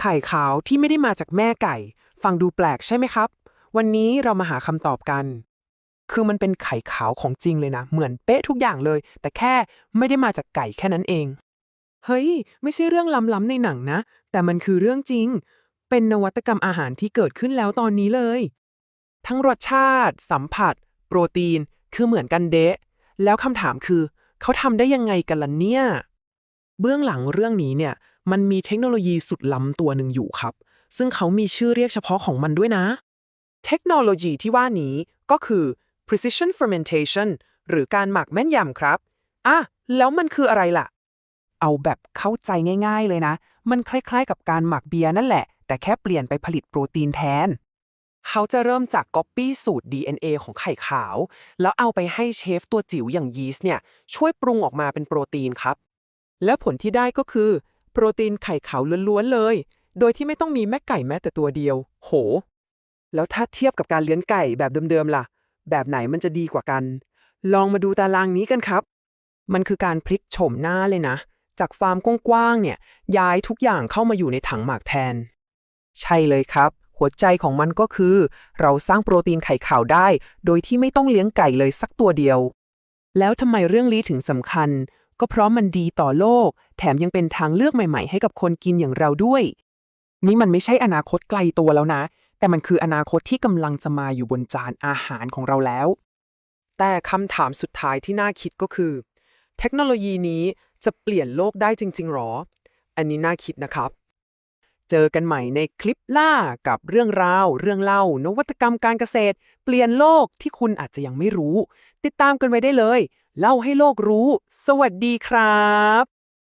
ไข่ขาวที่ไม่ได้มาจากแม่ไก่ ฟังดูแปลกใช่ไหมครับ วันนี้เรามาหาคำตอบกัน คือมันเป็นไข่ขาวของจริงเลยนะ เหมือนเป๊ะทุกอย่างเลย แต่แค่ไม่ได้มาจากไก่แค่นั้นเอง เฮ้ย ไม่ใช่เรื่องล้ำๆในหนังนะ แต่มันคือเรื่องจริง เป็นนวัตกรรมอาหารที่เกิดขึ้นแล้วตอนนี้เลย ทั้งรสชาติ สัมผัส โปรตีน คือเหมือนกันเดะ แล้วคำถามคือ เขาทำได้ยังไงกันล่ะเนี่ย เบื้องหลังเรื่องนี้เนี่ย มันมีเทคโนโลยีสุดล้ำตัวหนึ่งอยู่ครับ ซึ่งเขามีชื่อเรียกเฉพาะของมันด้วยนะ เทคโนโลยีที่ว่านี้ก็คือ precision fermentation หรือการหมักแม่นยำครับอะแล้วมันคืออะไรล่ะ เอาแบบเข้าใจง่าย ๆ เลยนะ มันคล้ายๆ กับการหมักเบียร์นั่นแหละ แต่แค่เปลี่ยนไปผลิตโปรตีนแทน เขาจะเริ่มจากก๊อปปี้สูตร DNA ของไข่ขาว แล้วเอาไปให้เชฟตัวจิ๋วอย่างยีสต์เนี่ย ช่วยปรุงออกมาเป็นโปรตีนครับ และผลที่ได้ก็คือ โปรตีนไข่ขาวล้วนๆเลย โดยที่ไม่ต้องมีแม่ไก่แม้แต่ตัวเดียว โห แล้วถ้าเทียบกับการเลี้ยงไก่แบบเดิมๆล่ะ แบบไหนมันจะดีกว่ากัน ลองมาดูตารางนี้กันครับ มันคือการพลิกโฉมหน้าเลยนะ จากฟาร์มกว้างๆเนี่ย ย้ายทุกอย่างเข้ามาอยู่ในถังหมักแทน ใช่เลยครับ หัวใจของมันก็คือ เราสร้างโปรตีนไข่ขาวได้ โดยที่ไม่ต้องเลี้ยงไก่เลยสักตัวเดียว แล้วทำไมเรื่องนี้ถึงสำคัญ ก็เพราะมันดีต่อโลก แถมยังเป็นทางเลือกใหม่ๆ ให้กับคนกินอย่างเราด้วย นี่มันไม่ใช่อนาคตไกลตัวแล้วนะ แต่มันคืออนาคตที่กำลังจะมาอยู่บนจานอาหารของเราแล้ว แต่คำถามสุดท้ายที่น่าคิดก็คือ เทคโนโลยีนี้จะเปลี่ยนโลกได้จริง ๆหรอ อันนี้น่าคิดนะครับ เจอกันใหม่ในคลิปหน้ากับเรื่องราว เรื่องเล่า นวัตกรรมการเกษตร เปลี่ยนโลกที่คุณอาจจะยังไม่รู้ ติดตามกันไว้ได้เลย เล่าให้โลกรู้ สวัสดีครับ